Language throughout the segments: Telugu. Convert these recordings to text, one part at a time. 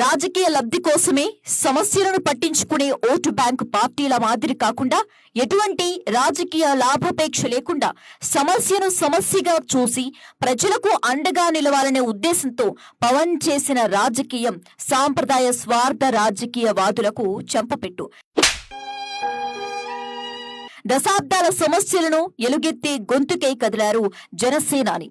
రాజకీయ లబ్ధి కోసమే సమస్యలను పట్టించుకునే ఓటు బ్యాంకు పార్టీల మాదిరి కాకుండా ఎటువంటి రాజకీయ లాభాపేక్ష లేకుండా సమస్యను సమస్యగా చూసి ప్రజలకు అండగా నిలవాలనే ఉద్దేశంతో పవన్ చేసిన రాజకీయం సాంప్రదాయ స్వార్థ రాజకీయవాదులకు చెంపపెట్టు. దశాబ్దాల సమస్యలను ఎలుగెత్తే గొంతుకై కదిలారు జనసేనాని.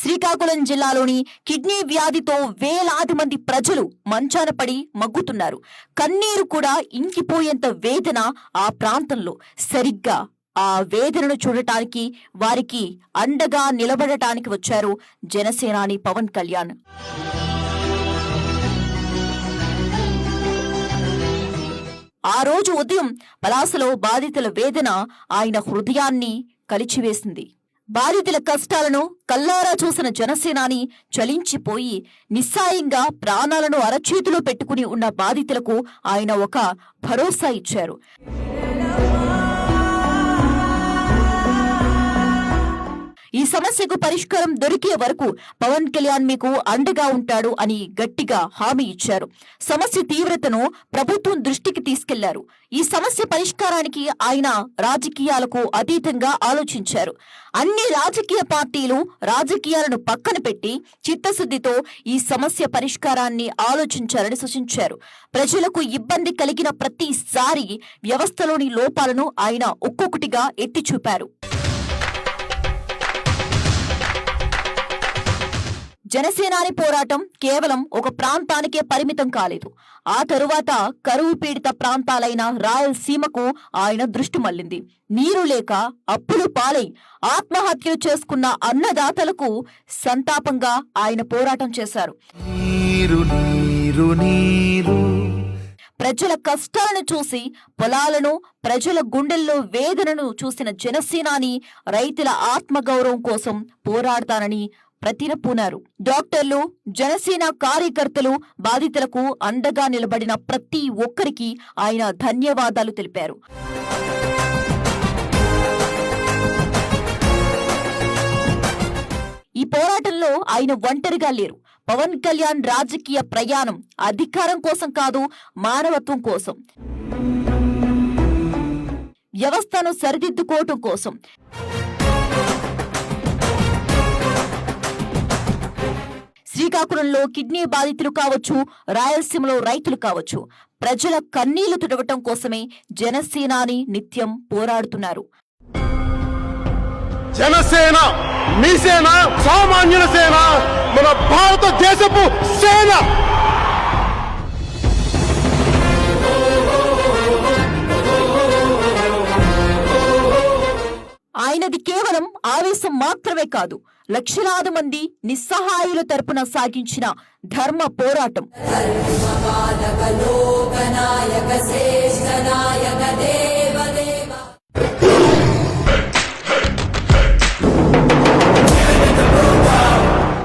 శ్రీకాకుళం జిల్లాలోని కిడ్నీ వ్యాధితో వేలాది మంది ప్రజలు మంచాన పడి మగ్గుతున్నారు. కన్నీరు కూడా ఇంకిపోయేంత వేదన ఆ ప్రాంతంలో. సరిగ్గా ఆ వేదనను చూడటానికి వారికి అండగా నిలబడటానికి వచ్చారు జనసేనాని పవన్ కళ్యాణ్. ఆ రోజు ఉదయం పలాసలో బాధితుల వేదన ఆయన హృదయాన్ని కలిచివేసింది. బాధితుల కష్టాలను కల్లారా చూసిన జనసేనాని చలించిపోయి నిస్సాయంగా ప్రాణాలను అరచేతిలో పెట్టుకుని ఉన్న బాధితులకు ఆయన ఒక భరోసా ఇచ్చారు. ఈ సమస్యకు పరిష్కారం దొరికే వరకు పవన్ కళ్యాణ్ మీకు అండగా ఉంటాడు అని గట్టిగా హామీ ఇచ్చారు. సమస్య తీవ్రతను ప్రభుత్వం దృష్టికి తీసుకెళ్ళారు. ఈ సమస్య పరిష్కారానికి ఆయన రాజకీయాలకు అతీతంగా ఆలోచించారు. అన్ని రాజకీయ పార్టీలు రాజకీయాలను పక్కన పెట్టి చిత్తశుద్ధితో ఈ సమస్య పరిష్కారాన్ని ఆలోచించాలని సూచించారు. ప్రజలకు ఇబ్బంది కలిగిన ప్రతిసారి వ్యవస్థలోని లోపాలను ఆయన ఒక్కొక్కటిగా ఎత్తి చూపారు జనసేనాని పోరాటం కేవలం ఒక ప్రాంతానికే పరిమితం కాలేదు. ఆ తరువాత కరువు పీడిత ప్రాంతాలైన రాయలసీమకు ఆయన దృష్టి మళ్ళింది నీరు లేక అప్పులు పాలై ఆత్మహత్యలు చేసుకున్న అన్నదాతలకు సంతాపంగా ఆయన పోరాటం చేశారు. ప్రజల కష్టాలను చూసి పొలాలను ప్రజల గుండెల్లో వేదనను చూసిన జనసేనాని రైతుల ఆత్మగౌరవం కోసం పోరాడతానని ప్రతిన పూనారు డాక్టర్లు జనసేన కార్యకర్తలు బాధితులకు అండగా నిలబడిన ప్రతి ఒక్కరికి ఆయన ధన్యవాదాలు తెలిపారు. ఈ పోరాటంలో ఆయన ఒంటరిగా లేరు. పవన్ కళ్యాణ్ రాజకీయ ప్రయాణం అధికారం కోసం కాదు మానవత్వం కోసం. వ్యవస్థను సరిదిద్దుకోవటం కోసం. శ్రీకాకుళంలో కిడ్నీ బాధితులు కావచ్చు రాయలసీమలో రైతులు కావచ్చు. ప్రజల కన్నీళ్ళు తుడవటం కోసమే జనసేనాని నిత్యం పోరాడుతున్నారు. జనసేన మీ సేన సామాన్యుల సేన మన భారతదేశపు సేన! ఆయనది కేవలం ఆవేశం మాత్రమే కాదు. లక్షలాది మంది నిస్సహాయుల తరపున సాగించిన ధర్మ పోరాటం.